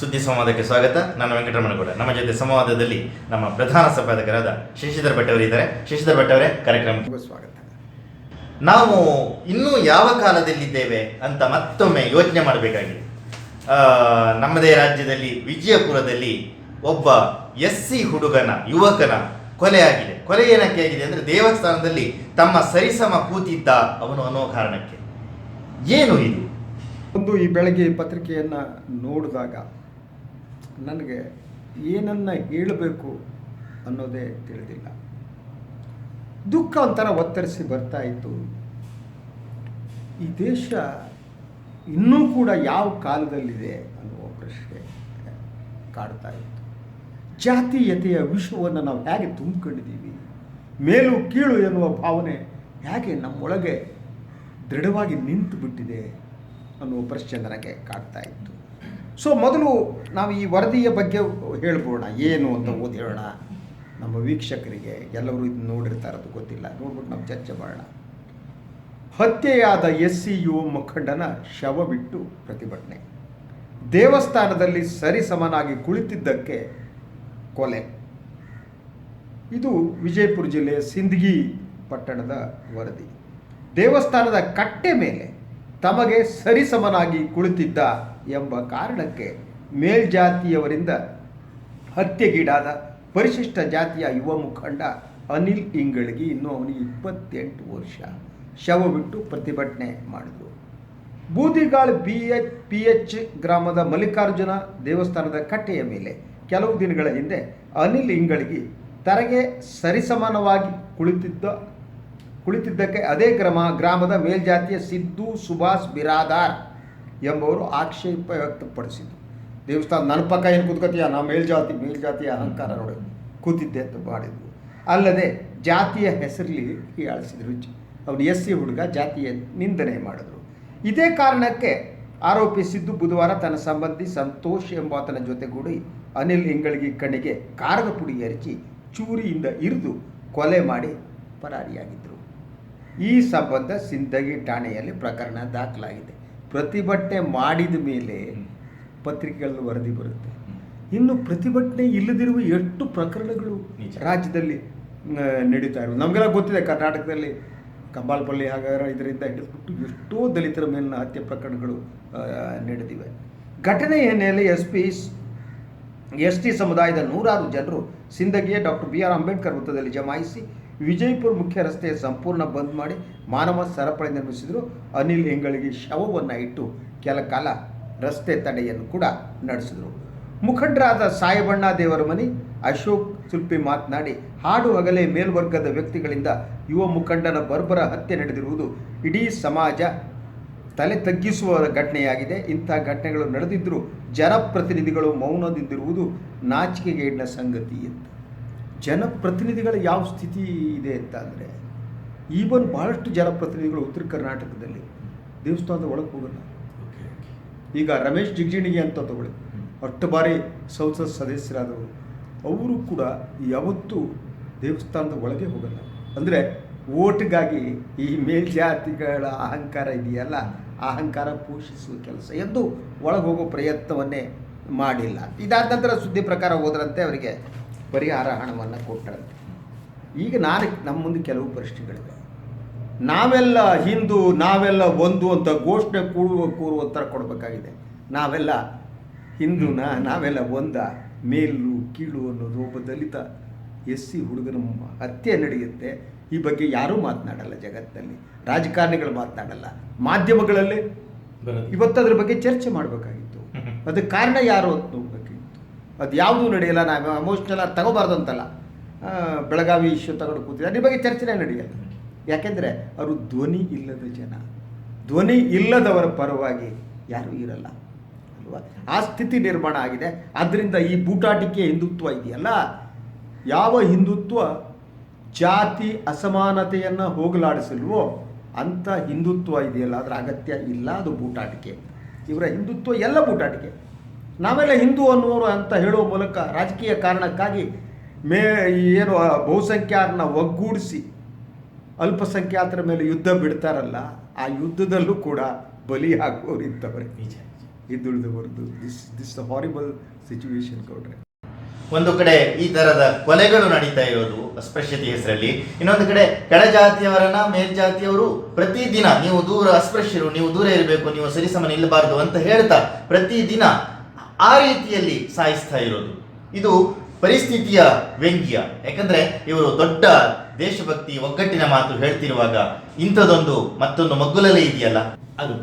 ಸುದ್ದಿ ಸಂವಾದಕ್ಕೆ ಸ್ವಾಗತ. ನಾನು ವೆಂಕಟರಮಣಗೌಡ. ನಮ್ಮ ಜೊತೆ ಸಂವಾದದಲ್ಲಿ ನಮ್ಮ ಪ್ರಧಾನ ಸಂಪಾದಕರಾದ ಶಶಿಧರ್ ಭಟ್ ಅವರು ಇದ್ದಾರೆ. ಶಶಿಧರ್ ಭಟ್ ಅವರೇ ಕಾರ್ಯಕ್ರಮಕ್ಕೆ ಸ್ವಾಗತ. ನಾವು ಇನ್ನೂ ಯಾವ ಕಾಲದಲ್ಲಿದ್ದೇವೆ ಅಂತ ಮತ್ತೊಮ್ಮೆ ಯೋಚನೆ ಮಾಡಬೇಕಾಗಿದೆ. ನಮ್ಮದೇ ರಾಜ್ಯದಲ್ಲಿ ವಿಜಯಪುರದಲ್ಲಿ ಒಬ್ಬ ಎಸ್ ಸಿ ಹುಡುಗನ ಯುವಕನ ಕೊಲೆ ಆಗಿದೆ. ಕೊಲೆ ಏನಕ್ಕೆ ಆಗಿದೆ ಅಂದರೆ ದೇವಸ್ಥಾನದಲ್ಲಿ ತಮ್ಮ ಸರಿಸಮ ಕೂತಿದ್ದ ಅವನು ಅನ್ನೋ ಕಾರಣಕ್ಕೆ. ಏನು ಇದು? ಒಂದು ಈ ಬೆಳಗ್ಗೆ ಪತ್ರಿಕೆಯನ್ನು ನೋಡಿದಾಗ ನನಗೆ ಏನನ್ನ ಹೇಳಬೇಕು ಅನ್ನೋದೇ ತಿಳಿದಿಲ್ಲ. ದುಃಖ ಒಂಥರ ಒತ್ತರಿಸಿ ಬರ್ತಾ ಇತ್ತು. ಈ ದೇಶ ಇನ್ನೂ ಕೂಡ ಯಾವ ಕಾಲದಲ್ಲಿದೆ ಅನ್ನುವ ಪ್ರಶ್ನೆ ಕಾಡ್ತಾ ಇತ್ತು. ಜಾತೀಯತೆಯ ವಿಶ್ವವನ್ನು ನಾವು ಹೇಗೆ ತುಂಬಿಕೊಂಡಿದ್ದೀವಿ, ಮೇಲು ಕೀಳು ಎನ್ನುವ ಭಾವನೆ ಹೇಗೆ ನಮ್ಮೊಳಗೆ ದೃಢವಾಗಿ ನಿಂತು ಬಿಟ್ಟಿದೆ ಅನ್ನುವ ಪ್ರಶ್ನೆ ನನಗೆ ಕಾಡ್ತಾ ಇತ್ತು. ಸೊ ಮೊದಲು ನಾವು ಈ ವರದಿಯ ಬಗ್ಗೆ ಹೇಳ್ಬೋಣ. ಏನು ಅಂತ ಓದಿ ಹೇಳೋಣ ನಮ್ಮ ವೀಕ್ಷಕರಿಗೆ ಎಲ್ಲರೂ ಇದು ನೋಡಿರ್ತಾರೆ ಗೊತ್ತಿಲ್ಲ. ನೋಡ್ಬಿಟ್ಟು ನಾವು ಚರ್ಚೆ ಮಾಡೋಣ. ಹತ್ಯೆಯಾದ ಎಸ್ ಸಿ ಯು ಮುಖಂಡನ ಶವ ಬಿಟ್ಟು ಪ್ರತಿಭಟನೆ. ದೇವಸ್ಥಾನದಲ್ಲಿ ಸರಿಸಮನಾಗಿ ಕುಳಿತಿದ್ದಕ್ಕೆ ಕೊಲೆ. ಇದು ವಿಜಯಪುರ ಜಿಲ್ಲೆಯ ಸಿಂದಗಿ ಪಟ್ಟಣದ ವರದಿ. ದೇವಸ್ಥಾನದ ಕಟ್ಟೆ ಮೇಲೆ ತಮಗೆ ಸರಿಸಮನಾಗಿ ಕುಳಿತಿದ್ದ ಎಂಬ ಕಾರಣಕ್ಕೆ ಮೇಲ್ಜಾತಿಯವರಿಂದ ಹತ್ಯೆಗೀಡಾದ ಪರಿಶಿಷ್ಟ ಜಾತಿಯ ಯುವ ಮುಖಂಡ ಅನಿಲ್ ಇಂಗಳಗಿ ಇನ್ನೂ ಅವನಿಗೆ ಇಪ್ಪತ್ತೆಂಟು ವರ್ಷ ಶವ ಬಿಟ್ಟು ಪ್ರತಿಭಟನೆ ಮಾಡಿದರು. Budigal B H P H ಗ್ರಾಮದ ಮಲ್ಲಿಕಾರ್ಜುನ ದೇವಸ್ಥಾನದ ಕಟ್ಟೆಯ ಮೇಲೆ ಕೆಲವು ದಿನಗಳ ಹಿಂದೆ ಅನಿಲ್ ಇಂಗಳಗಿ ತರಗೆ ಸರಿಸಮಾನವಾಗಿ ಕುಳಿತಿದ್ದ, ಕುಳಿತಿದ್ದಕ್ಕೆ ಅದೇ ಕ್ರಮ ಗ್ರಾಮದ ಮೇಲ್ಜಾತಿಯ ಸಿದ್ದು ಸುಭಾಷ್ ಬಿರಾದಾರ್. ಎಂಬುವರು ಆಕ್ಷೇಪ ವ್ಯಕ್ತಪಡಿಸಿದರು ದೇವಸ್ಥಾನ ನನ್ನ ಪಕ್ಕ ಏನು ಕೂತ್ಕೋತೀಯ? ನಾ ಮೇಲ್ಜಾತಿ ಮೇಲ್ಜಾತಿಯ ಅಹಂಕಾರ ನೋಡಿ. ಕೂತಿದ್ದೆ ಅಂತ ಮಾಡಿದ್ರು ಅಲ್ಲದೆ ಜಾತಿಯ ಹೆಸರಲ್ಲಿ ಆಳಿಸಿದ್ರು ಅವನು ಎಸ್ ಸಿ ಹುಡುಗ, ಜಾತಿಯ ನಿಂದನೆ ಮಾಡಿದ್ರು. ಇದೇ ಕಾರಣಕ್ಕೆ ಆರೋಪಿಸಿದ್ದು ಬುಧವಾರ ತನ್ನ ಸಂಬಂಧಿ ಸಂತೋಷ್ ಎಂಬಾತನ ಜೊತೆಗೂಡಿ ಅನಿಲ್ ಹಿಂಗಳಿಗೆ ಕಣ್ಣಿಗೆ ಕಾರದ ಪುಡಿ ಎರಚಿ ಚೂರಿಯಿಂದ ಇರಿದು ಕೊಲೆ ಮಾಡಿ ಪರಾರಿಯಾಗಿದ್ದರು ಈ ಸಂಬಂಧ ಸಿಂದಗಿ ಠಾಣೆಯಲ್ಲಿ ಪ್ರಕರಣ ದಾಖಲಾಗಿದೆ. ಪ್ರತಿಭಟನೆ ಮಾಡಿದ ಮೇಲೆ ಪತ್ರಿಕೆಗಳಲ್ಲಿ ವರದಿ ಬರುತ್ತೆ. ಇನ್ನು ಪ್ರತಿಭಟನೆ ಇಲ್ಲದಿರುವ ಎಷ್ಟು ಪ್ರಕರಣಗಳು. ರಾಜ್ಯದಲ್ಲಿ ನಡೀತಾ ಇರೋದು ನಮಗೆಲ್ಲ ಗೊತ್ತಿದೆ ಕರ್ನಾಟಕದಲ್ಲಿ ಕಂಬಾಲಪಲ್ಲಿ ಹಾಗಾದ್ರೆ ಇದರಿಂದ ಹಿಡಿದ್ಬಿಟ್ಟು ಎಷ್ಟೋ ದಲಿತರ ಮೇಲಿನ ಹತ್ಯೆ ಪ್ರಕರಣಗಳು ನಡೆದಿವೆ. ಘಟನೆ ಹಿನ್ನೆಲೆ ಎಸ್ ಪಿ ಎಸ್ ಟಿ ಸಮುದಾಯದ ನೂರಾರು ಜನರು ಸಿಂದಗಿಯ ಡಾಕ್ಟರ್ ಬಿ ಆರ್ ಅಂಬೇಡ್ಕರ್ ವೃತ್ತದಲ್ಲಿ ಜಮಾಯಿಸಿ ವಿಜಯಪುರ ಮುಖ್ಯ ರಸ್ತೆಯ ಸಂಪೂರ್ಣ ಬಂದ್ ಮಾಡಿ ಮಾನವ ಸರಪಳಿ ನಿರ್ಮಿಸಿದರು. ಅನಿಲ್ ಹೆಂಗಳಿಗೆ ಶವವನ್ನು ಇಟ್ಟು ಕೆಲ ಕಾಲ ರಸ್ತೆ ತಡೆಯನ್ನು ಕೂಡ ನಡೆಸಿದರು. ಮುಖಂಡರಾದ ಸಾಯಬಣ್ಣ ದೇವರ ಮನಿ ಅಶೋಕ್ ಸುಲ್ಪಿ ಮಾತನಾಡಿ, ಹಾಡು ಹಗಲೇ ಮೇಲ್ವರ್ಗದ ವ್ಯಕ್ತಿಗಳಿಂದ ಯುವ ಮುಖಂಡನ ಬರ್ಬರ ಹತ್ಯೆ ನಡೆದಿರುವುದು ಇಡೀ ಸಮಾಜ ತಲೆ ತಗ್ಗಿಸುವ ಘಟನೆಯಾಗಿದೆ. ಇಂಥ ಘಟನೆಗಳು ನಡೆದಿದ್ದರೂ ಜನಪ್ರತಿನಿಧಿಗಳು ಮೌನದಿಂದಿರುವುದು ನಾಚಿಕೆಗೇಡಿನ ಸಂಗತಿ ಅಂತ ಜನಪ್ರತಿನಿಧಿಗಳ ಯಾವ ಸ್ಥಿತಿ ಇದೆ ಅಂತ ಅಂದರೆ ಈವನ್ ಭಾಳಷ್ಟು ಜನಪ್ರತಿನಿಧಿಗಳು ಉತ್ತರ ಕರ್ನಾಟಕದಲ್ಲಿ ದೇವಸ್ಥಾನದ ಒಳಗೆ ಹೋಗಲ್ಲ. ಈಗ ರಮೇಶ್ ಜಿಗ್ಜಿಣಿಗೆ ಅಂತ ತಗೊಳ್ಳಿ ಅಷ್ಟು ಬಾರಿ ಸಂಸತ್ ಸದಸ್ಯರಾದವರು ಅವರು ಕೂಡ ಯಾವತ್ತೂ ದೇವಸ್ಥಾನದ ಒಳಗೆ ಹೋಗಲ್ಲ. ಅಂದರೆ ಓಟ್ಗಾಗಿ ಈ ಮೇಲ್ಜಾತಿಗಳ ಅಹಂಕಾರ ಇದೆಯಲ್ಲ ಅಹಂಕಾರ ಪೋಷಿಸುವ ಕೆಲಸ ಎಂದು ಒಳಗೆ ಹೋಗೋ ಪ್ರಯತ್ನವನ್ನೇ ಮಾಡಿಲ್ಲ. ಇದಾದ ನಂತರ ಸುದ್ದಿ ಪ್ರಕಾರ ಹೋದ್ರಂತೆ ಅವರಿಗೆ. ಪರಿಹಾರ ಹಣವನ್ನು ಕೊಟ್ಟರಂತೆ ಈಗ ನಾನು ನಮ್ಮ ಮುಂದೆ ಕೆಲವು ಪ್ರಶ್ನೆಗಳಿವೆ. ನಾವೆಲ್ಲ ಹಿಂದೂ ನಾವೆಲ್ಲ ಒಂದು ಅಂತ ಘೋಷಣೆ ಕೂಡುವ ಕೂರುವ ಉತ್ತರ ಕೊಡಬೇಕಾಗಿದೆ. ನಾವೆಲ್ಲ ಹಿಂದೂನ ನಾವೆಲ್ಲ ಒಂದ? ಮೇಲು ಕೀಳು ಅನ್ನೋ ರೂಪ ದಲಿತ ಎಸ್ ಸಿ ಹುಡುಗನ ಹತ್ಯೆ ನಡೆಯುತ್ತೆ. ಈ ಬಗ್ಗೆ ಯಾರೂ ಮಾತನಾಡಲ್ಲ ಜಗತ್ತಿನಲ್ಲಿ. ರಾಜಕಾರಣಿಗಳು ಮಾತನಾಡಲ್ಲ. ಮಾಧ್ಯಮಗಳಲ್ಲಿ ಇವತ್ತು ಅದ್ರ ಬಗ್ಗೆ ಚರ್ಚೆ ಮಾಡಬೇಕಾಗಿತ್ತು. ಅದಕ್ಕೆ ಕಾರಣ ಯಾರು ಅಂತ ಅದು ಯಾವುದೂ ನಡೆಯಲ್ಲ, ನಾವು ಎಮೋಷ್ನಲ್ ಆಗಿ ತಗೋಬಾರ್ದು ಅಂತಲ್ಲ. ಬೆಳಗಾವಿ ಇಶ್ಯೂ ತಗೊಂಡು ಕೂತಿದ್ದೆ. ಅದ್ರ ಬಗ್ಗೆ ಚರ್ಚೆನೇ ನಡೆಯಲ್ಲ. ಯಾಕೆಂದರೆ ಅವರು ಧ್ವನಿ ಇಲ್ಲದ ಜನ. ಧ್ವನಿ ಇಲ್ಲದವರ ಪರವಾಗಿ ಯಾರೂ ಇರಲ್ಲ. ಅಲ್ವಾ? ಆ ಸ್ಥಿತಿ ನಿರ್ಮಾಣ ಆಗಿದೆ. ಆದ್ದರಿಂದ ಈ ಬೂಟಾಟಿಕೆ ಹಿಂದುತ್ವ ಇದೆಯಲ್ಲ. ಯಾವ ಹಿಂದುತ್ವ ಜಾತಿ ಅಸಮಾನತೆಯನ್ನು ಹೋಗಲಾಡಿಸಲ್ವೋ ಅಂಥ ಹಿಂದುತ್ವ ಇದೆಯಲ್ಲ. ಅದರ ಅಗತ್ಯ ಇಲ್ಲ. ಅದು ಬೂಟಾಟಿಕೆ. ಇವರ ಹಿಂದುತ್ವ ಎಲ್ಲ ಬೂಟಾಟಿಕೆ. ನಾವೆಲ್ಲ ಹಿಂದೂ ಅನ್ನುವರು ಅಂತ ಹೇಳುವ ಮೂಲಕ ರಾಜಕೀಯ ಕಾರಣಕ್ಕಾಗಿ ಮೇ ಏನು ಬಹುಸಂಖ್ಯಾತರನ್ನ ಒಗ್ಗೂಡಿಸಿ ಅಲ್ಪಸಂಖ್ಯಾತರ ಮೇಲೆ ಯುದ್ಧ ಬಿಡ್ತಾರಲ್ಲ ಆ ಯುದ್ಧದಲ್ಲೂ ಕೂಡ ಬಲಿಯಾಗುವವರು ಇಂಥವರೇ. ನಿಜ ಹಿಂದುಳಿದವರದು ದಿಸ್ ದಿಸ್ ಹಾರಿಬಲ್ ಸಿಚುವೇಶನ್ ಕೊಡ್ರೆ ಒಂದು ಕಡೆ ಈ ತರದ ಕೊಲೆಗಳು ನಡೀತಾ ಇರೋದು ಅಸ್ಪೃಶ್ಯತೆ ಹೆಸರಲ್ಲಿ. ಇನ್ನೊಂದು ಕಡೆ ಕೆಳಜಾತಿಯವರನ್ನ ಮೇಲ್ಜಾತಿಯವರು ಪ್ರತಿದಿನ ನೀವು ದೂರ ಅಸ್ಪೃಶ್ಯರು ನೀವು ದೂರ ಇರಬೇಕು ನೀವು ಸರಿಸಮ ನಿಲ್ಲಬಾರದು ಅಂತ ಹೇಳ್ತಾ ಪ್ರತಿದಿನ ಆ ರೀತಿಯಲ್ಲಿ ಸಾಯಿಸ್ತಾ ಇರೋದು. ಇದು ಪರಿಸ್ಥಿತಿಯ ವ್ಯಂಗ್ಯ. ಯಾಕಂದ್ರೆ ಇವರು ದೊಡ್ಡ ದೇಶಭಕ್ತಿ ಒಗ್ಗಟ್ಟಿನ ಮಾತು ಹೇಳ್ತಿರುವಾಗ ಇಂಥದೊಂದು ಮತ್ತೊಂದು ಮಗ್ಗುಲಲ್ಲೇ ಇದೆಯಲ್ಲ? ಅದು.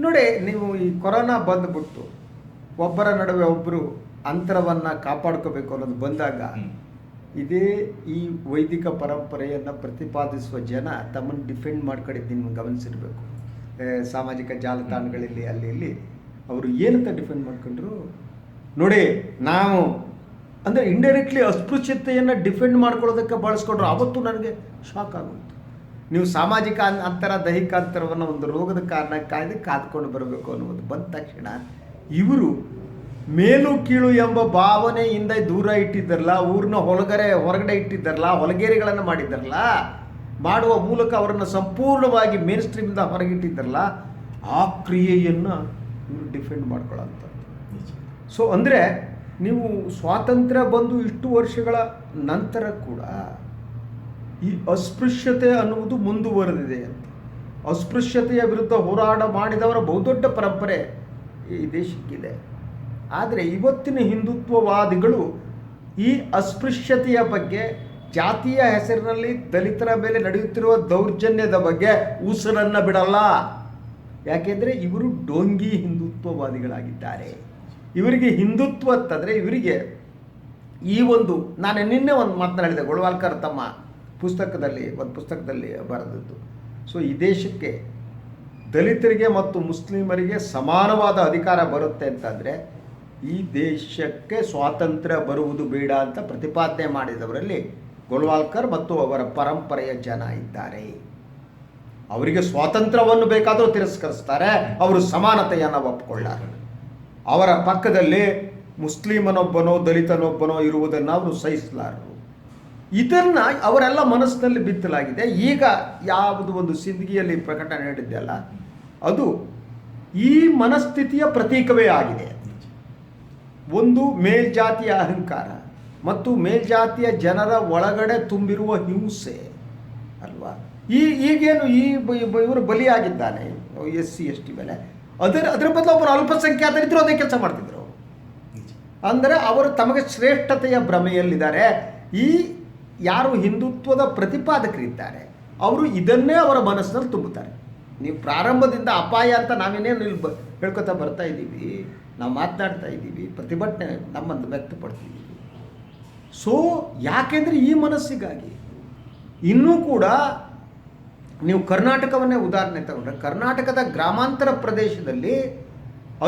ನೋಡಿ ನೀವು ಈ ಕೊರೋನಾ ಬಂದ್ಬಿಟ್ಟು ಒಬ್ಬರ ನಡುವೆ ಒಬ್ಬರು ಅಂತರವನ್ನು ಕಾಪಾಡ್ಕೋಬೇಕು ಅನ್ನೋದು ಬಂದಾಗ. ಇದೇ ಈ ವೈದಿಕ ಪರಂಪರೆಯನ್ನು ಪ್ರತಿಪಾದಿಸುವ ಜನ ತಮ್ಮನ್ನು ಡಿಫೆಂಡ್ ಮಾಡ್ಕೊಂಡಿದ್ದು ನಿಮ್ಗೆ ಗಮನಿಸಿರ್ಬೇಕು ಸಾಮಾಜಿಕ ಜಾಲತಾಣಗಳಲ್ಲಿ ಅಲ್ಲಿ ಇಲ್ಲಿ. ಅವರು ಏನಂತ ಡಿಫೆಂಡ್ ಮಾಡ್ಕೊಂಡ್ರು? ನೋಡಿ, ನಾವು ಅಂದರೆ ಇಂಡೈರೆಕ್ಟ್ಲಿ ಅಸ್ಪೃಶ್ಯತೆಯನ್ನು ಡಿಫೆಂಡ್ ಮಾಡ್ಕೊಳ್ಳೋದಕ್ಕೆ ಬಳಸ್ಕೊಂಡ್ರು. ಅವತ್ತು ನನಗೆ ಶಾಕ್ ಆಗುತ್ತೆ ನೀವು ಸಾಮಾಜಿಕ ಅಂತರ, ದೈಹಿಕ ಅಂತರವನ್ನು ಒಂದು ರೋಗದ ಕಾರಣಕ್ಕಾಗಿ ಕಾದ್ಕೊಂಡು ಬರಬೇಕು ಅನ್ನೋದು ಬಂದ ತಕ್ಷಣ ಇವರು ಮೇಲು ಕೀಳು ಎಂಬ ಭಾವನೆಯಿಂದ ದೂರ ಇಟ್ಟಿದ್ದಾರಲ್ಲ, ಊರಿನ ಹೊಲಗರೆ, ಹೊರಗಡೆ ಇಟ್ಟಿದ್ದಾರಲ್ಲ, ಹೊಲಗೇರಿಗಳನ್ನು ಮಾಡಿದ್ದಾರಲ್ಲ, ಮಾಡುವ ಮೂಲಕ ಅವರನ್ನು ಸಂಪೂರ್ಣವಾಗಿ ಮೇನ್ ಸ್ಟ್ರೀಮಿಂದ ಹೊರಗಿಟ್ಟಿದ್ದಾರಲ್ಲ, ಆ ಕ್ರಿಯೆಯನ್ನು ಇವರು ಡಿಫೆಂಡ್ ಮಾಡ್ಕೊಳ್ಳೋಂಥದ್ದು ಸೊ ಅಂದರೆ ನೀವು ಸ್ವಾತಂತ್ರ್ಯ ಬಂದು ಇಷ್ಟು ವರ್ಷಗಳ ನಂತರ ಕೂಡ ಈ ಅಸ್ಪೃಶ್ಯತೆ ಅನ್ನುವುದು ಮುಂದುವರೆದಿದೆ ಅಂತ. ಅಸ್ಪೃಶ್ಯತೆಯ ವಿರುದ್ಧ ಹೋರಾಟ ಮಾಡಿದವರ ಬಹುದೊಡ್ಡ ಪರಂಪರೆ ಈ ದೇಶಕ್ಕಿದೆ. ಆದರೆ ಇವತ್ತಿನ ಹಿಂದುತ್ವವಾದಿಗಳು ಈ ಅಸ್ಪೃಶ್ಯತೆಯ ಬಗ್ಗೆ ಜಾತಿಯ ಹೆಸರಿನಲ್ಲಿ ದಲಿತರ ಮೇಲೆ ನಡೆಯುತ್ತಿರುವ ದೌರ್ಜನ್ಯದ ಬಗ್ಗೆ ಉಸಿರನ್ನು ಬಿಡಲ್ಲ. ಯಾಕೆಂದರೆ ಇವರು ಡೋಂಗಿ ಹಿಂದುತ್ವವಾದಿಗಳಾಗಿದ್ದಾರೆ. ಇವರಿಗೆ ಹಿಂದುತ್ವ ಅಂತಂದರೆ ಇವರಿಗೆ ಈ ಒಂದು, ನಾನು ನಿನ್ನೆ ಒಂದು ಮಾತನಾಡಿದೆ ಗೊಳವಾಲ್ಕರ್ ತಮ್ಮ ಪುಸ್ತಕದಲ್ಲಿ, ಒಂದು ಪುಸ್ತಕದಲ್ಲಿ ಬರೆದದ್ದು. ಸೊ ಈ ದೇಶಕ್ಕೆ ದಲಿತರಿಗೆ ಮತ್ತು ಮುಸ್ಲಿಮರಿಗೆ ಸಮಾನವಾದ ಅಧಿಕಾರ ಬರುತ್ತೆ ಅಂತಂದರೆ, ಈ ದೇಶಕ್ಕೆ ಸ್ವಾತಂತ್ರ್ಯ ಬರುವುದು ಬೇಡ ಅಂತ ಪ್ರತಿಪಾದನೆ ಮಾಡಿದವರಲ್ಲಿ ಗೋಳ್ವಾಲ್ಕರ್ ಮತ್ತು ಅವರ ಪರಂಪರೆಯ ಜನ ಇದ್ದಾರೆ. ಅವರಿಗೆ ಸ್ವಾತಂತ್ರ್ಯವನ್ನು ಬೇಕಾದರೂ ತಿರಸ್ಕರಿಸ್ತಾರೆ. ಅವರು ಸಮಾನತೆಯನ್ನು ಒಪ್ಪಿಕೊಳ್ಳಾರೆ ಅವರ ಪಕ್ಕದಲ್ಲಿ ಮುಸ್ಲಿಮನೊಬ್ಬನೋ, ದಲಿತನೊಬ್ಬನೋ ಇರುವುದನ್ನು ಅವರು ಸಹಿಸಲಾರರು. ಇದನ್ನ ಅವರೆಲ್ಲ ಮನಸ್ಸಿನಲ್ಲಿ ಬಿತ್ತಲಾಗಿದೆ. ಈಗ ಯಾವುದು ಒಂದು ಸಿಂದಗಿಯಲ್ಲಿ ಪ್ರಕಟಣೆ ನೀಡಿದ್ದೆಲ್ಲ ಅದು ಈ ಮನಸ್ಥಿತಿಯ ಪ್ರತೀಕವೇ ಆಗಿದೆ. ಒಂದು ಮೇಲ್ಜಾತಿಯ ಅಹಂಕಾರ ಮತ್ತು ಮೇಲ್ಜಾತಿಯ ಜನರ ಒಳಗಡೆ ತುಂಬಿರುವ ಹಿಂಸೆ, ಅಲ್ವಾ? ಈ ಈಗೇನು ಈ ಇವರು ಬಲಿಯಾಗಿದ್ದಾನೆ ಎಸ್ ಸಿ ಎಸ್ ಟಿ ಮೇಲೆ. ಅದರ ಅದರ ಬದಲು ಒಬ್ಬರು ಅಲ್ಪಸಂಖ್ಯಾತರಿದ್ದರು ಅದೇ ಕೆಲಸ ಮಾಡ್ತಿದ್ರು. ಅಂದರೆ ಅವರು ತಮಗೆ ಶ್ರೇಷ್ಠತೆಯ ಭ್ರಮೆಯಲ್ಲಿದ್ದಾರೆ. ಈ ಯಾರು ಹಿಂದುತ್ವದ ಪ್ರತಿಪಾದಕರಿದ್ದಾರೆ ಅವರು ಇದನ್ನೇ ಅವರ ಮನಸ್ಸಿನಲ್ಲಿ ತುಂಬುತ್ತಾರೆ. ನೀವು ಪ್ರಾರಂಭದಿಂದ ಅಪಾಯ ಅಂತ ನಾವೇನೇನು ಇಲ್ಲಿ ಬ ಹೇಳ್ಕೊತಾ ಬರ್ತಾ ಇದ್ದೀವಿ ನಾವು ಮಾತನಾಡ್ತಾ ಇದ್ದೀವಿ ಪ್ರತಿಭಟನೆ ನಮ್ಮನ್ನು ವ್ಯಕ್ತಪಡ್ತಿದ್ದೀವಿ ಸೊ ಯಾಕೆಂದರೆ ಈ ಮನಸ್ಸಿಗಾಗಿ ಇನ್ನೂ ಕೂಡ ನೀವು ಕರ್ನಾಟಕವನ್ನೇ ಉದಾಹರಣೆ ತಗೊಂಡ್ರೆ, ಕರ್ನಾಟಕದ ಗ್ರಾಮಾಂತರ ಪ್ರದೇಶದಲ್ಲಿ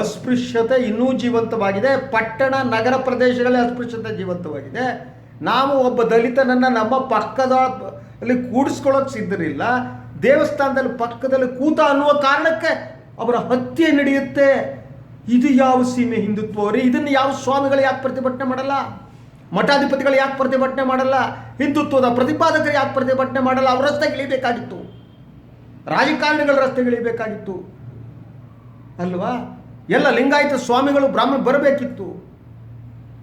ಅಸ್ಪೃಶ್ಯತೆ ಇನ್ನೂ ಜೀವಂತವಾಗಿದೆ, ಪಟ್ಟಣ, ನಗರ ಪ್ರದೇಶಗಳಲ್ಲಿ ಅಸ್ಪೃಶ್ಯತೆ ಜೀವಂತವಾಗಿದೆ. ನಾವು ಒಬ್ಬ ದಲಿತನನ್ನು ನಮ್ಮ ಪಕ್ಕದ ಅಲ್ಲಿ ಕೂಡಿಸ್ಕೊಳ್ಳೋಕೆ ಸಿದ್ಧರಿಲ್ಲ, ದೇವಸ್ಥಾನದಲ್ಲಿ ಪಕ್ಕದಲ್ಲಿ ಕೂತ ಅನ್ನುವ ಕಾರಣಕ್ಕೆ ಅವರ ಹತ್ಯೆ ನಡೆಯುತ್ತೆ. ಇದು ಯಾವ ಸೀಮೆ ಹಿಂದುತ್ವ ರೀ ಇದನ್ನು ಯಾವ ಸ್ವಾಮಿಗಳು ಯಾಕೆ ಪ್ರತಿಭಟನೆ ಮಾಡಲ್ಲ? ಮಠಾಧಿಪತಿಗಳು ಯಾಕೆ ಪ್ರತಿಭಟನೆ ಮಾಡಲ್ಲ? ಹಿಂದುತ್ವದ ಪ್ರತಿಪಾದಕರು ಯಾಕೆ ಪ್ರತಿಭಟನೆ ಮಾಡಲ್ಲ? ಅವರಷ್ಟೇ ಇಳಿಬೇಕಾಗಿತ್ತು. ರಾಜಕಾರಣಿಗಳ ರಸ್ತೆಗಳಿಬೇಕಾಗಿತ್ತು ಅಲ್ವಾ? ಎಲ್ಲ ಲಿಂಗಾಯತ ಸ್ವಾಮಿಗಳು ಬ್ರಾಹ್ಮಣ ಬರಬೇಕಿತ್ತು.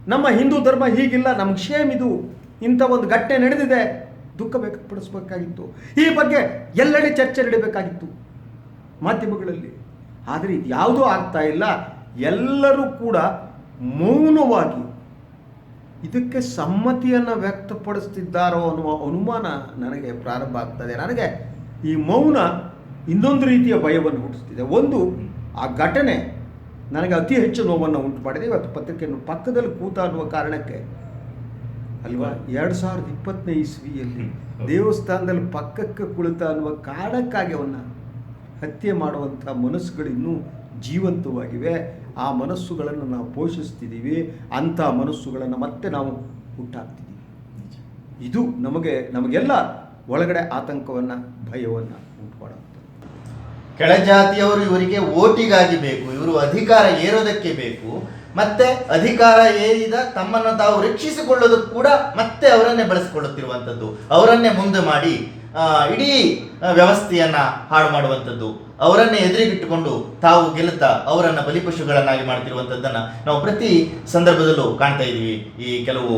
ನಮ್ಮ ಹಿಂದೂ ಧರ್ಮ ಹೀಗಿಲ್ಲ ನಮ್ಮ ಕ್ಷೇಮ ಇದು. ಇಂಥ ಒಂದು ಘಟನೆ ನಡೆದಿದೆ. ದುಃಖ ವ್ಯಕ್ತಪಡಿಸಬೇಕಾಗಿತ್ತು. ಈ ಬಗ್ಗೆ ಎಲ್ಲೆಡೆ ಚರ್ಚೆ ನಡೀಬೇಕಾಗಿತ್ತು ಮಾಧ್ಯಮಗಳಲ್ಲಿ. ಆದರೆ ಇದು ಯಾವುದೂ ಆಗ್ತಾ ಇಲ್ಲ. ಎಲ್ಲರೂ ಕೂಡ ಮೌನವಾಗಿ ಇದಕ್ಕೆ ಸಮ್ಮತಿಯನ್ನು ವ್ಯಕ್ತಪಡಿಸ್ತಿದ್ದಾರೋ ಅನ್ನುವ ಅನುಮಾನ ನನಗೆ ಪ್ರಾರಂಭ ಆಗ್ತದೆ ನನಗೆ ಈ ಮೌನ ಇನ್ನೊಂದು ರೀತಿಯ ಭಯವನ್ನು ಹುಟ್ಟಿಸ್ತಿದೆ. ಒಂದು ಆ ಘಟನೆ ನನಗೆ ಅತಿ ಹೆಚ್ಚು ನೋವನ್ನು ಉಂಟು ಮಾಡಿದೆ. ಇವತ್ತು ಪತ್ರಿಕೆಯನ್ನು ಪಕ್ಕದಲ್ಲಿ ಕೂತ ಅನ್ನುವ ಕಾರಣಕ್ಕೆ ಅಲ್ವಾ ಎರಡು ಸಾವಿರದ ಇಪ್ಪತ್ತನೇ ಇಸ್ವಿಯಲ್ಲಿ ದೇವಸ್ಥಾನದಲ್ಲಿ ಪಕ್ಕಕ್ಕೆ ಕುಳಿತ ಅನ್ನುವ ಕಾರಣಕ್ಕಾಗಿ ಅವನ್ನ ಹತ್ಯೆ ಮಾಡುವಂಥ ಮನಸ್ಸುಗಳು ಇನ್ನೂ ಜೀವಂತವಾಗಿವೆ. ಆ ಮನಸ್ಸುಗಳನ್ನು ನಾವು ಪೋಷಿಸ್ತಿದ್ದೀವಿ. ಅಂಥ ಮನಸ್ಸುಗಳನ್ನು ಮತ್ತೆ ನಾವು ಹುಟ್ಟಾಕ್ತಿದ್ದೀವಿ. ಇದು ನಮಗೆ ನಮಗೆಲ್ಲ ಒಳಗಡೆ ಆತಂಕವನ್ನು, ಭಯವನ್ನು ಉಂಟು ಮಾಡುವಂಥದ್ದು ಕೆಳಜಾತಿಯವರು ಇವರಿಗೆ ಓಟಿಗಾಗಿ ಬೇಕು, ಇವರು ಅಧಿಕಾರ ಏರೋದಕ್ಕೆ ಬೇಕು, ಮತ್ತೆ ಅಧಿಕಾರ ಏರಿದ ತಮ್ಮನ್ನು ತಾವು ರಕ್ಷಿಸಿಕೊಳ್ಳೋದಕ್ಕೆ ಕೂಡ ಮತ್ತೆ ಅವರನ್ನೇ ಬಳಸಿಕೊಳ್ಳುತ್ತಿರುವಂಥದ್ದು. ಅವರನ್ನೇ ಮುಂದೆ ಮಾಡಿ ಇಡೀ ವ್ಯವಸ್ಥೆಯನ್ನ ಹಾಳು ಮಾಡುವಂಥದ್ದು. ಅವರನ್ನೇ ಎದುರಿಗಿಟ್ಟುಕೊಂಡು ತಾವು ಗೆಲ್ಲುತ್ತಾ ಅವರನ್ನ ಬಲಿಪಶುಗಳನ್ನಾಗಿ ಮಾಡ್ತಿರುವಂಥದ್ದನ್ನ ನಾವು ಪ್ರತಿ ಸಂದರ್ಭದಲ್ಲೂ ಕಾಣ್ತಾ ಇದ್ದೀವಿ. ಈ ಕೆಲವು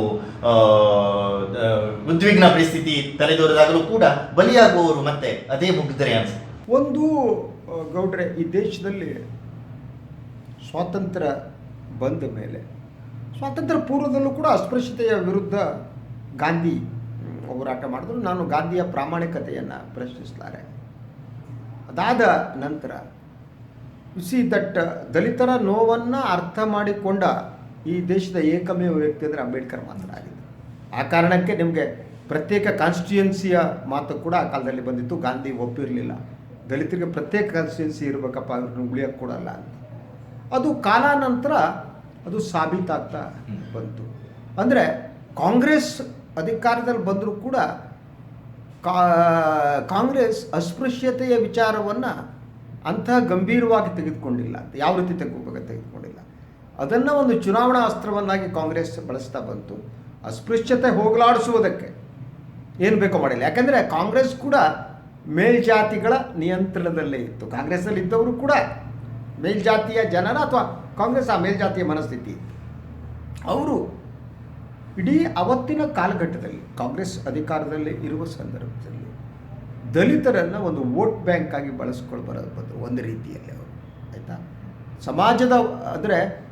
ಉದ್ವಿಗ್ನ ಪರಿಸ್ಥಿತಿ ತಲೆದೋರದಾಗಲೂ ಕೂಡ ಬಲಿಯಾಗುವವರು ಮತ್ತೆ ಅದೇ ಮುಗ್ಧರೆ ಅನ್ಸುತ್ತೆ. ಒಂದು ಗೌಡ್ರೆ, ಈ ದೇಶದಲ್ಲಿ ಸ್ವಾತಂತ್ರ್ಯ ಬಂದ ಮೇಲೆ, ಸ್ವಾತಂತ್ರ್ಯ ಪೂರ್ವದಲ್ಲೂ ಕೂಡ ಅಸ್ಪೃಶ್ಯತೆಯ ವಿರುದ್ಧ ಗಾಂಧಿ ಹೋರಾಟ ಮಾಡಿದ್ರು. ನಾನು ಗಾಂಧಿಯ ಪ್ರಾಮಾಣಿಕತೆಯನ್ನು ಪ್ರಶ್ನಿಸ್ತಾರೆ ಅದಾದ ನಂತರ ಸಿ ದಟ್ ದಲಿತರ ನೋವನ್ನು ಅರ್ಥ ಮಾಡಿಕೊಂಡ ಈ ದೇಶದ ಏಕಮೇವ ವ್ಯಕ್ತಿ ಅಂದರೆ ಅಂಬೇಡ್ಕರ್ ಮಾತ್ರ ಆಗಿದ್ದರು ಆ ಕಾರಣಕ್ಕೆ ನಿಮಗೆ ಪ್ರತ್ಯೇಕ ಕಾನ್ಸ್ಟಿಟ್ಯೂಯನ್ಸಿಯ ಮಾತು ಕೂಡ ಆ ಕಾಲದಲ್ಲಿ ಬಂದಿತ್ತು. ಗಾಂಧಿ ಒಪ್ಪಿರಲಿಲ್ಲ. ದಲಿತರಿಗೆ ಪ್ರತ್ಯೇಕ ಕಾನ್ಸ್ಟಿಟ್ಯೂನ್ಸಿ ಇರಬೇಕಪ್ಪ ಅವ್ರನ್ನ ಉಳಿಯೋಕ್ಕೆ ಕೊಡಲ್ಲ ಅಂತ. ಅದು ಕಾಲಾನಂತರ ಅದು ಸಾಬೀತಾಗ್ತಾ ಬಂತು. ಅಂದರೆ ಕಾಂಗ್ರೆಸ್ ಅಧಿಕಾರದಲ್ಲಿ ಬಂದರೂ ಕೂಡ ಕಾಂಗ್ರೆಸ್ ಅಸ್ಪೃಶ್ಯತೆಯ ವಿಚಾರವನ್ನು ಅಂತಹ ಗಂಭೀರವಾಗಿ ತೆಗೆದುಕೊಂಡಿಲ್ಲ. ಯಾವ ರೀತಿ ತೆಗೆದುಕೊಂಡು, ತೆಗೆದುಕೊಂಡಿಲ್ಲ. ಅದನ್ನು ಒಂದು ಚುನಾವಣಾ ಅಸ್ತ್ರವನ್ನಾಗಿ ಕಾಂಗ್ರೆಸ್ ಬಳಸ್ತಾ ಬಂತು. ಅಸ್ಪೃಶ್ಯತೆ ಹೋಗಲಾಡಿಸುವುದಕ್ಕೆ ಏನು ಬೇಕೋ ಮಾಡಿಲ್ಲ. ಯಾಕಂದರೆ ಕಾಂಗ್ರೆಸ್ ಕೂಡ ಮೇಲ್ಜಾತಿಗಳ ನಿಯಂತ್ರಣದಲ್ಲೇ ಇತ್ತು. ಕಾಂಗ್ರೆಸ್ನಲ್ಲಿ ಇದ್ದವರು ಕೂಡ ಮೇಲ್ಜಾತಿಯ ಜನರ ಅಥವಾ ಕಾಂಗ್ರೆಸ್ ಆ ಮೇಲ್ಜಾತಿಯ ಮನಸ್ಥಿತಿ. ಅವರು ಇಡೀ ಅವತ್ತಿನ ಕಾಲಘಟ್ಟದಲ್ಲಿ ಕಾಂಗ್ರೆಸ್ ಅಧಿಕಾರದಲ್ಲಿ ಇರುವ ಸಂದರ್ಭದಲ್ಲಿ ದಲಿತರನ್ನು ಒಂದು ವೋಟ್ ಬ್ಯಾಂಕ್ ಆಗಿ ಬಳಸ್ಕೊಂಡು ಒಂದು ರೀತಿಯಲ್ಲಿ ಅವರು, ಆಯಿತಾ? ಸಮಾಜದ, ಅಂದರೆ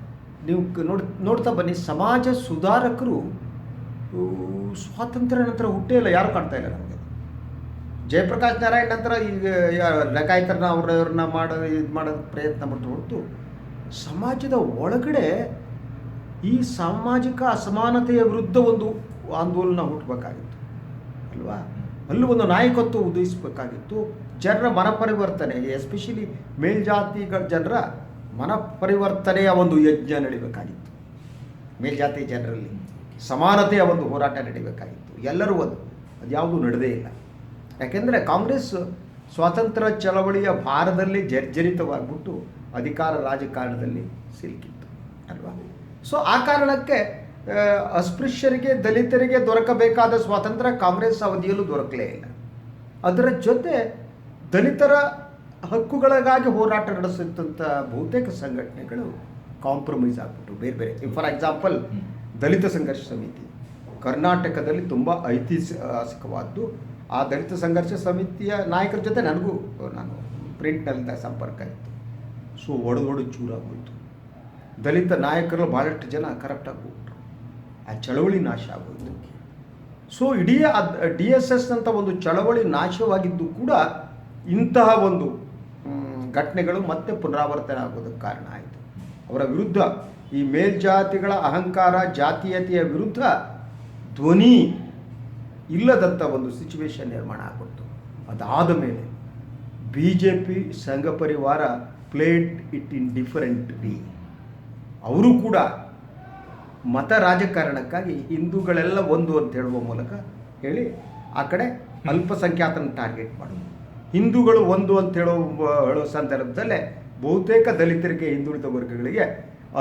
ನೀವು ನೋಡ್, ನೋಡ್ತಾ ಬನ್ನಿ, ಸಮಾಜ ಸುಧಾರಕರು ಸ್ವಾತಂತ್ರ್ಯ ನಂತರ ಹುಟ್ಟೇ ಇಲ್ಲ, ಯಾರು ಕಾಣ್ತಾ ಇಲ್ಲ ನಮಗೆ? ಜಯಪ್ರಕಾಶ್ ನಾರಾಯಣ್ ನಂತರ ಈಗ, ಯಾ- ಅವ್ರವ್ರನ್ನ ಮಾಡೋ, ಇದು ಮಾಡೋದಕ್ಕೆ ಪ್ರಯತ್ನ ಮಾಡ್ತಾ ಹೊರತು, ಸಮಾಜದ ಒಳಗಡೆ ಈ ಸಾಮಾಜಿಕ ಅಸಮಾನತೆಯ ವಿರುದ್ಧ ಒಂದು ಆಂದೋಲನ ಹುಟ್ಟಬೇಕಾಗಿತ್ತು, ಅಲ್ವಾ? ಅಲ್ಲೂ ಒಂದು ನಾಯಕತ್ವ ಉದಯಿಸಬೇಕಾಗಿತ್ತು. ಜನರ ಮನಪರಿವರ್ತನೆ ಎಸ್ಪೆಷಲಿ ಮೇಲ್ಜಾತಿಗಳ ಜನರ ಮನಪರಿವರ್ತನೆಯ ಒಂದು ಯಜ್ಞ ನಡಿಬೇಕಾಗಿತ್ತು. ಮೇಲ್ಜಾತಿ ಜನರಲ್ಲಿ ಸಮಾನತೆಯ ಒಂದು ಹೋರಾಟ ನಡಿಬೇಕಾಗಿತ್ತು. ಎಲ್ಲರೂ ಅದು ಅದು ಯಾವುದೂ ನಡೆದೇ ಇಲ್ಲ. ಯಾಕೆಂದರೆ ಕಾಂಗ್ರೆಸ್ ಸ್ವಾತಂತ್ರ್ಯ ಚಳವಳಿಯ ಭಾರದಲ್ಲಿ ಜರ್ಜರಿತವಾಗಿಬಿಟ್ಟು ಅಧಿಕಾರ ರಾಜಕಾರಣದಲ್ಲಿ ಸಿಲುಕಿತ್ತು, ಅಲ್ವಾ? ಸೊ ಆ ಕಾರಣಕ್ಕೆ ಅಸ್ಪೃಶ್ಯರಿಗೆ ದಲಿತರಿಗೆ ದೊರಕಬೇಕಾದ ಸ್ವಾತಂತ್ರ್ಯ ಕಾಂಗ್ರೆಸ್ ಅವಧಿಯಲ್ಲೂ ದೊರಕಲೇ ಇಲ್ಲ. ಅದರ ಜೊತೆ ದಲಿತರ ಹಕ್ಕುಗಳಿಗಾಗಿ ಹೋರಾಟ ನಡೆಸಿದಂಥ ಬಹುತೇಕ ಸಂಘಟನೆಗಳು ಕಾಂಪ್ರಮೈಸ್ ಆಗ್ಬಿಟ್ಟು ಬೇರೆ ಬೇರೆ. ಫಾರ್ ಎಕ್ಸಾಂಪಲ್ ದಲಿತ ಸಂಘರ್ಷ ಸಮಿತಿ. ಕರ್ನಾಟಕದಲ್ಲಿ ತುಂಬ ಐತಿಹಾಸಿಕವಾದ್ದು. ಆ ದಲಿತ ಸಂಘರ್ಷ ಸಮಿತಿಯ ನಾಯಕರ ಜೊತೆ ನನಗೂ ನಾನು ಪ್ರಿಂಟ್ನಲ್ಲಿ ಸಂಪರ್ಕ ಇತ್ತು. ಸೊ ಒಡೆದೊಡೆ ಚೂರಾಗೋಯ್ತು ದಲಿತ ನಾಯಕರು ಭಾಳಷ್ಟು ಜನ ಕರೆಕ್ಟಾಗಿ ಹೋಗ್ಬಿಟ್ರು ಆ ಚಳವಳಿ ನಾಶ ಆಗೋದು ಸೊ ಇಡೀ ಡಿ ಎಸ್ ಎಸ್ ಅಂತ ಒಂದು ಚಳವಳಿ ನಾಶವಾಗಿದ್ದು ಕೂಡ ಇಂತಹ ಒಂದು ಘಟನೆಗಳು ಮತ್ತೆ ಪುನರಾವರ್ತನೆ ಆಗೋದಕ್ಕೆ ಕಾರಣ ಆಯಿತು. ಅವರ ವಿರುದ್ಧ ಈ ಮೇಲ್ಜಾತಿಗಳ ಅಹಂಕಾರ, ಜಾತೀಯತೆಯ ವಿರುದ್ಧ ಧ್ವನಿ ಇಲ್ಲದಂಥ ಒಂದು ಸಿಚುವೇಶನ್ ನಿರ್ಮಾಣ ಆಗ್ಬಿಡ್ತು. ಅದಾದ ಮೇಲೆ B J P Sangh Parivar played it in different way ಅವರು ಕೂಡ ಮತ ರಾಜಕಾರಣಕ್ಕಾಗಿ ಹಿಂದೂಗಳೆಲ್ಲ ಒಂದು ಅಂತ ಹೇಳುವ ಮೂಲಕ ಹೇಳಿ ಆ ಕಡೆ ಅಲ್ಪಸಂಖ್ಯಾತನ ಟಾರ್ಗೆಟ್ ಮಾಡೋದು. ಹಿಂದೂಗಳು ಒಂದು ಅಂತ ಹೇಳುವ ಸಂದರ್ಭದಲ್ಲೇ ಬಹುತೇಕ ದಲಿತರಿಗೆ, ಹಿಂದುಳಿದ ವರ್ಗಗಳಿಗೆ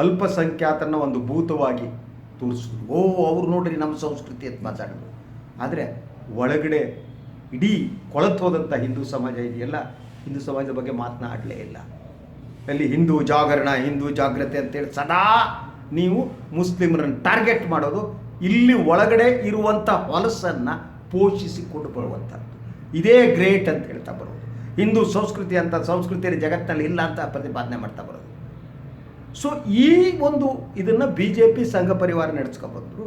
ಅಲ್ಪಸಂಖ್ಯಾತನ ಒಂದು ಭೂತವಾಗಿ ತೋರಿಸಿದ್ರು ಓ, ಅವ್ರು ನೋಡ್ರಿ ನಮ್ಮ ಸಂಸ್ಕೃತಿ ಅಂತ ಮಾತಾಡಿದ್ರು ಆದರೆ ಒಳಗಡೆ ಇಡೀ ಕೊಳತು ಹೋದಂಥ ಹಿಂದೂ ಸಮಾಜ ಇದೆಯಲ್ಲ, ಹಿಂದೂ ಸಮಾಜದ ಬಗ್ಗೆ ಮಾತನಾಡಲೇ ಇಲ್ಲ. ಅಲ್ಲಿ ಹಿಂದೂ ಜಾಗರಣ, ಹಿಂದೂ ಜಾಗ್ರತೆ ಅಂತೇಳಿ ಸದಾ ನೀವು ಮುಸ್ಲಿಮರನ್ನು ಟಾರ್ಗೆಟ್ ಮಾಡೋದು, ಇಲ್ಲಿ ಒಳಗಡೆ ಇರುವಂಥ ಹೊಲಸನ್ನು ಪೋಷಿಸಿಕೊಂಡು ಬರುವಂಥದ್ದು ಇದೇ ಗ್ರೇಟ್ ಅಂತ ಹೇಳ್ತಾ ಬರೋದು. ಹಿಂದೂ ಸಂಸ್ಕೃತಿ ಅಂತ ಸಂಸ್ಕೃತಿ ಜಗತ್ತಿನಲ್ಲಿ ಇಲ್ಲ ಅಂತ ಪ್ರತಿಪಾದನೆ ಮಾಡ್ತಾ ಬರೋದು. ಸೊ ಈ ಒಂದು ಇದನ್ನು ಬಿ ಜೆ ಪಿ ಸಂಘ ಪರಿವಾರ ನಡೆಸ್ಕೊಬಂದರು,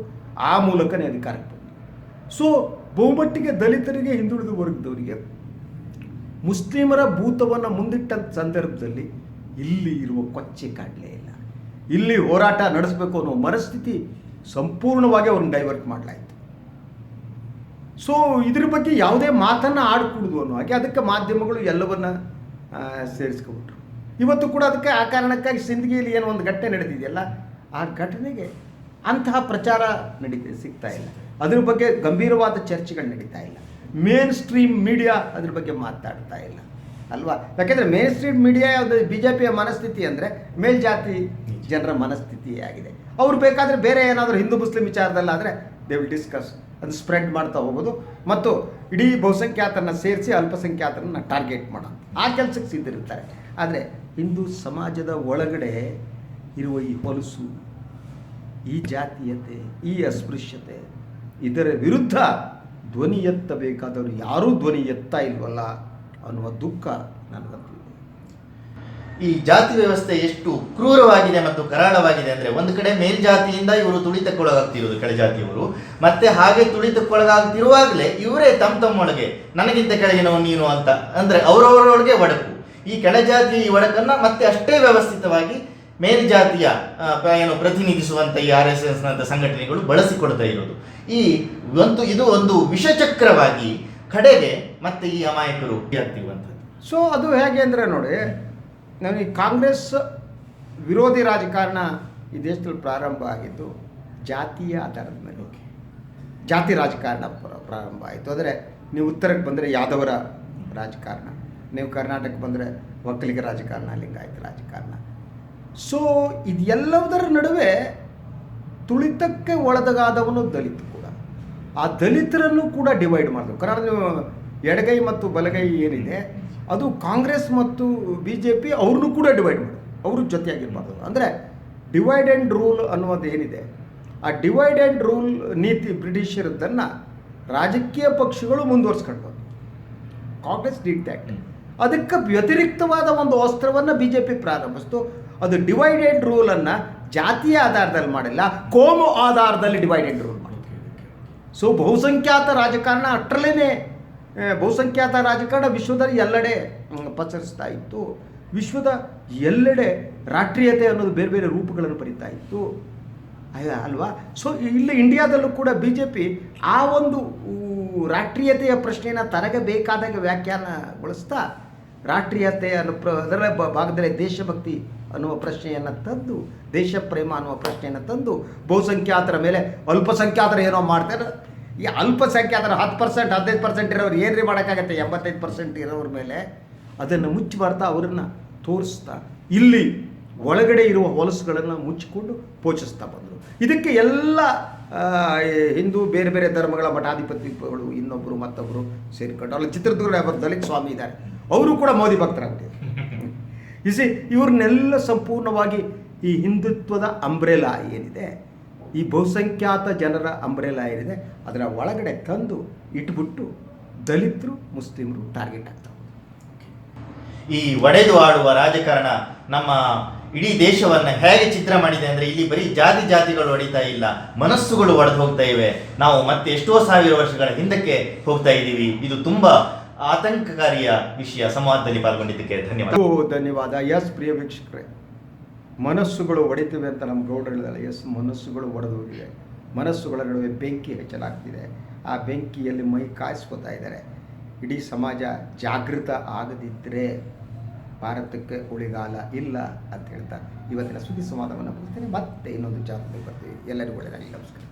ಆ ಮೂಲಕನೇ ಅಧಿಕಾರಕ್ಕೆ ಬಂದರು. ಸೊ ಬಹುಮಟ್ಟಿಗೆ ದಲಿತರಿಗೆ, ಹಿಂದುಳಿದ ವರ್ಗದವರಿಗೆ ಮುಸ್ಲಿಮರ ಭೂತವನ್ನು ಮುಂದಿಟ್ಟ ಸಂದರ್ಭದಲ್ಲಿ ಇಲ್ಲಿ ಇರುವ ಕೊಚ್ಚೆ ಕಾಡಲೇ ಇಲ್ಲ. ಇಲ್ಲಿ ಹೋರಾಟ ನಡೆಸಬೇಕು ಅನ್ನೋ ಮನಸ್ಥಿತಿ ಸಂಪೂರ್ಣವಾಗಿ ಅವ್ರನ್ನ ಡೈವರ್ಟ್ ಮಾಡಲಾಯಿತು. ಸೊ ಇದ್ರ ಬಗ್ಗೆ ಯಾವುದೇ ಮಾತನ್ನು ಆಡ್ಕೂಡ್ದು ಅನ್ನೋ ಹಾಗೆ ಅದಕ್ಕೆ ಮಾಧ್ಯಮಗಳು ಎಲ್ಲವನ್ನ ಸೇರಿಸ್ಕೊಬಿಟ್ರು. ಇವತ್ತು ಕೂಡ ಅದಕ್ಕೆ ಆ ಕಾರಣಕ್ಕಾಗಿ ಸಿಂದಗಿಯಲ್ಲಿ ಏನೋ ಒಂದು ಘಟನೆ ನಡೆದಿದೆಯಲ್ಲ, ಆ ಘಟನೆಗೆ ಅಂತಹ ಪ್ರಚಾರ ನಡೀತಾ, ಸಿಗ್ತಾ ಇಲ್ಲ. ಅದ್ರ ಬಗ್ಗೆ ಗಂಭೀರವಾದ ಚರ್ಚೆಗಳು ನಡೀತಾ ಇಲ್ಲ. ಮೇನ್ ಸ್ಟ್ರೀಮ್ ಮೀಡಿಯಾ ಅದ್ರ ಬಗ್ಗೆ ಮಾತಾಡ್ತಾ ಇಲ್ಲ. ಅಲ್ವಾ? ಯಾಕೆಂದರೆ ಮೇನ್ ಸ್ಟ್ರೀಟ್ ಮೀಡಿಯಾ ಯಾವುದು? ಬಿ ಜೆ ಪಿಯ ಮನಸ್ಥಿತಿ ಅಂದರೆ ಮೇಲ್ಜಾತಿ ಜನರ ಮನಸ್ಥಿತಿ ಆಗಿದೆ. ಅವ್ರು ಬೇಕಾದರೆ ಬೇರೆ ಏನಾದರೂ ಹಿಂದೂ ಮುಸ್ಲಿಂ ವಿಚಾರದಲ್ಲಾದರೆ ದೇ ವಿಲ್ ಡಿಸ್ಕಸ್ ಅದು ಸ್ಪ್ರೆಡ್ ಮಾಡ್ತಾ ಹೋಗೋದು. ಮತ್ತು ಇಡೀ ಬಹುಸಂಖ್ಯಾತರನ್ನ ಸೇರಿಸಿ ಅಲ್ಪಸಂಖ್ಯಾತರನ್ನ ಟಾರ್ಗೆಟ್ ಮಾಡೋದು. ಆ ಕೆಲಸಕ್ಕೆ ಸಿದ್ಧರಿರ್ತಾರೆ. ಆದರೆ ಹಿಂದೂ ಸಮಾಜದ ಒಳಗಡೆ ಇರುವ ಈ ಹೊಲಸು ಈ ಜಾತೀಯತೆ ಈ ಅಸ್ಪೃಶ್ಯತೆ ಇದರ ವಿರುದ್ಧ ಧ್ವನಿ ಎತ್ತಬೇಕಾದವರು ಯಾರೂ ಧ್ವನಿ ಎತ್ತಾ ಇಲ್ವಲ್ಲ? ಅನ್ನುವ ದುಃಖ ನನಗಂತೂ ಈ ಜಾತಿ ವ್ಯವಸ್ಥೆ ಎಷ್ಟು ಕ್ರೂರವಾಗಿದೆ ಮತ್ತು ಕರಾಳವಾಗಿದೆ ಅಂದ್ರೆ ಒಂದು ಕಡೆ ಮೇಲ್ಜಾತಿಯಿಂದ ಇವರು ತುಳಿತಕ್ಕೊಳಗಾಗ್ತಿರೋದು ಕೆಳಜಾತಿಯವರು ಮತ್ತೆ ಹಾಗೆ ತುಳಿತಕ್ಕೊಳಗಾಗ್ತಿರುವಾಗಲೇ ಇವರೇ ತಮ್ಮ ತಮ್ಮೊಳಗೆ, ನನಗಿಂತ ಕೆಳಗಿನವ ನೀನು ಅಂತ, ಅಂದ್ರೆ ಅವರವರೊಳಗೆ ಒಡಕು ಈ ಕೆಳಜಾತಿ ಈ ಒಡಕನ್ನ ಮತ್ತೆ ಅಷ್ಟೇ ವ್ಯವಸ್ಥಿತವಾಗಿ ಮೇಲ್ಜಾತಿಯ ಏನು ಪ್ರತಿನಿಧಿಸುವಂತ ಈ ಆರ್ ಎಸ್ ಎಸ್ ನಂತ ಸಂಘಟನೆಗಳು ಬಳಸಿಕೊಳ್ತಾ ಇರೋದು. ಈ ಒಂದು, ಇದು ಒಂದು ವಿಷಚಕ್ರವಾಗಿ ಕಡೆಗೆ ಮತ್ತೆ ಈ ಅಮಾಯಕರು ಆಗ್ತಿರುವಂಥದ್ದು ಸೊ ಅದು ಹೇಗೆ ಅಂದರೆ ನೋಡಿ, ನನಗೆ ಕಾಂಗ್ರೆಸ್ ವಿರೋಧಿ ರಾಜಕಾರಣ ಈ ದೇಶದಲ್ಲಿ ಪ್ರಾರಂಭ ಆಗಿದ್ದು ಜಾತಿಯ ಆಧಾರದ ಮೇಲೆ ಜಾತಿ ರಾಜಕಾರಣ ಪ್ರ- ಪ್ರಾರಂಭ ಆಯಿತು. ಆದರೆ ನೀವು ಉತ್ತರಕ್ಕೆ ಬಂದರೆ ಯಾದವರ ರಾಜಕಾರಣ, ನೀವು ಕರ್ನಾಟಕಕ್ಕೆ ಬಂದರೆ ಒಕ್ಕಲಿಗ ರಾಜಕಾರಣ, ಲಿಂಗಾಯತ ರಾಜಕಾರಣ. ಸೊ ಇದೆಲ್ಲದರ ನಡುವೆ ತುಳಿತಕ್ಕೆ ಒಳದಗಾದವನು ದಲಿತ ಕೂಡ. ಆ ದಲಿತರನ್ನು ಕೂಡ ಡಿವೈಡ್ ಮಾಡಿದ್ರು ನೀವು ಎಡಗೈ ಮತ್ತು ಬಲಗೈ ಏನಿದೆ, ಅದು ಕಾಂಗ್ರೆಸ್ ಮತ್ತು ಬಿ ಜೆ ಪಿ ಅವ್ರನ್ನೂ ಕೂಡ ಡಿವೈಡ್ ಮಾಡಿ. ಅವರು ಜೊತೆಯಾಗಿರ್ಬಾರ್ದು. ಅಂದರೆ ಡಿವೈಡ್ ಆ್ಯಂಡ್ ರೂಲ್ ಅನ್ನೋದು ಏನಿದೆ, ಆ ಡಿವೈಡ್ ಆ್ಯಂಡ್ ರೂಲ್ ನೀತಿ ಬ್ರಿಟಿಷರದ್ದನ್ನು ರಾಜಕೀಯ ಪಕ್ಷಗಳು ಮುಂದುವರ್ಸ್ಕೊಂಡು. ಕಾಂಗ್ರೆಸ್ ಡಿಡ್ ದ್ಯಾಟ್ ಅದಕ್ಕೆ ವ್ಯತಿರಿಕ್ತವಾದ ಒಂದು ಅಸ್ತ್ರವನ್ನು ಬಿ ಜೆ ಪಿ ಪ್ರಾರಂಭಿಸ್ತು. ಅದು ಡಿವೈಡ್ ಆ್ಯಂಡ್ ರೂಲನ್ನು ಜಾತಿಯ ಆಧಾರದಲ್ಲಿ ಮಾಡಿಲ್ಲ, ಕೋಮು ಆಧಾರದಲ್ಲಿ ಡಿವೈಡ್ ಆ್ಯಂಡ್ ರೂಲ್ ಮಾಡಿದೆ ಸೊ ಬಹುಸಂಖ್ಯಾತ ರಾಜಕಾರಣ ಅಷ್ಟರಲ್ಲೇ ಬಹುಸಂಖ್ಯಾತ ರಾಜಕಾರಣ ವಿಶ್ವದ ಎಲ್ಲೆಡೆ ಪಸರಿಸ್ತಾ ಇತ್ತು. ವಿಶ್ವದ ಎಲ್ಲೆಡೆ ರಾಷ್ಟ್ರೀಯತೆ ಅನ್ನೋದು ಬೇರೆ ಬೇರೆ ರೂಪಗಳನ್ನು ಬರೀತಾ ಇತ್ತು. ಅಲ್ವಾ? ಸೊ ಇಲ್ಲಿ ಇಂಡಿಯಾದಲ್ಲೂ ಕೂಡ ಬಿ ಜೆ ಪಿ ಆ ಒಂದು ರಾಷ್ಟ್ರೀಯತೆಯ ಪ್ರಶ್ನೆಯನ್ನು ತನಗೆ ಬೇಕಾದಾಗ ವ್ಯಾಖ್ಯಾನಗೊಳಿಸ್ತಾ, ರಾಷ್ಟ್ರೀಯತೆ ಅನ್ನೋ ಪ್ರ, ಅದರ ಭಾಗದಲ್ಲಿ ದೇಶಭಕ್ತಿ ಅನ್ನುವ ಪ್ರಶ್ನೆಯನ್ನು ತಂದು ದೇಶ ಪ್ರೇಮ ಅನ್ನುವ ಪ್ರಶ್ನೆಯನ್ನು ತಂದು, ಬಹುಸಂಖ್ಯಾತರ ಮೇಲೆ ಅಲ್ಪಸಂಖ್ಯಾತರ ಏನೋ ಮಾಡ್ತಾರೆ. ಈ ಅಲ್ಪಸಂಖ್ಯಾತರ ಹತ್ತು ಪರ್ಸೆಂಟ್ ಹದಿನೈದು ಪರ್ಸೆಂಟ್ ಇರೋರು ಏನ್ರಿ ಮಾಡೋಕ್ಕಾಗತ್ತೆ? ಎಂಬತ್ತೈದು ಪರ್ಸೆಂಟ್ ಇರೋರ ಮೇಲೆ ಅದನ್ನು ಮುಚ್ಚಬಾರ್ತಾ ಅವರನ್ನು ತೋರಿಸ್ತಾ. ಇಲ್ಲಿ ಒಳಗಡೆ ಇರುವ ಹೊಲಸುಗಳನ್ನು ಮುಚ್ಚಿಕೊಂಡು ಪೋಷಿಸ್ತಾ ಬಂದರು. ಇದಕ್ಕೆ ಎಲ್ಲ ಹಿಂದೂ ಬೇರೆ ಬೇರೆ ಧರ್ಮಗಳ ಮಠಾಧಿಪತಿಗಳು ಇನ್ನೊಬ್ಬರು ಮತ್ತೊಬ್ಬರು ಸೇರಿಕೊಂಡು, ಅಲ್ಲಿ, ಚಿತ್ರದುರ್ಗ ಒಬ್ಬರು ದಲಿತ ಸ್ವಾಮಿ ಇದ್ದಾರೆ. ಅವರು ಕೂಡ ಮೋದಿ ಭಕ್ತರಾಗ್ತಿದ್ದಾರೆ ಇಸಿ ಇವ್ರನ್ನೆಲ್ಲ ಸಂಪೂರ್ಣವಾಗಿ ಈ ಹಿಂದುತ್ವದ ಅಂಬ್ರೆಲಾ ಏನಿದೆ? ಈ ಬಹುಸಂಖ್ಯಾತ ಜನರ ಅಂಬ್ರೆಲಾ ಏನಿದೆ ಅದರ ಒಳಗಡೆ ತಂದು ಇಟ್ಬಿಟ್ಟು ದಲಿತರು ಮುಸ್ಲಿಮರು ಟಾರ್ಗೆಟ್ ಆಗ್ತಾರೆ ಈ ಒಡೆದು ಆಡುವ ರಾಜಕಾರಣ ನಮ್ಮ ಇಡೀ ದೇಶವನ್ನು ಹೇಗೆ ಚಿತ್ರ ಮಾಡಿದೆ ಅಂದರೆ ಇಲ್ಲಿ ಬರೀ ಜಾತಿ ಜಾತಿಗಳು ಒಡಿತಾ ಇಲ್ಲ ಮನಸ್ಸುಗಳು ಒಡೆದು ಹೋಗ್ತಾ ಇವೆ. ನಾವು ಮತ್ತೆ ಎಷ್ಟೋ ಸಾವಿರ ವರ್ಷಗಳ ಹಿಂದಕ್ಕೆ ಹೋಗ್ತಾ ಇದ್ದೀವಿ. ಇದು ತುಂಬ ಆತಂಕಕಾರಿಯ ವಿಷಯ. ಸಂವಾದದಲ್ಲಿ ಪಾಲ್ಗೊಂಡಿದ್ದಕ್ಕೆ ಧನ್ಯವಾದ. ಧನ್ಯವಾದ. ಎಸ್ ಪ್ರಿಯ ವೀಕ್ಷಕರೇ. ಮನಸ್ಸುಗಳು ಒಡೆತಿವೆ ಅಂತ ನಮ್ಮ ಗೌಡರು ಹೇಳಿದಲ್ಲ ಎಸ್ ಮನಸ್ಸುಗಳು ಒಡೆದು ಹೋಗಿವೆ ಮನಸ್ಸುಗಳ ನಡುವೆ ಬೆಂಕಿ ಹೆಚ್ಚಲಾಗ್ತಿದೆ. ಆ ಬೆಂಕಿಯಲ್ಲಿ ಮೈ ಕಾಯಿಸ್ಕೊತಾ ಇದ್ದಾರೆ. ಇಡೀ ಸಮಾಜ ಜಾಗೃತ ಆಗದಿದ್ದರೆ ಭಾರತಕ್ಕೆ ಉಳಿಗಾಲ ಇಲ್ಲ ಅಂತ ಹೇಳ್ತಾ ಇವತ್ತಿನ ಸುದ್ದಿ ಸಂವಾದವನ್ನು ಮತ್ತೆ ಇನ್ನೊಂದು ಜಾಗದಲ್ಲಿ ಬರ್ತೀವಿ. ಎಲ್ಲರಿಗೂ ಒಳ್ಳೆಯದಾಗಲಿ ನಮಸ್ಕಾರ.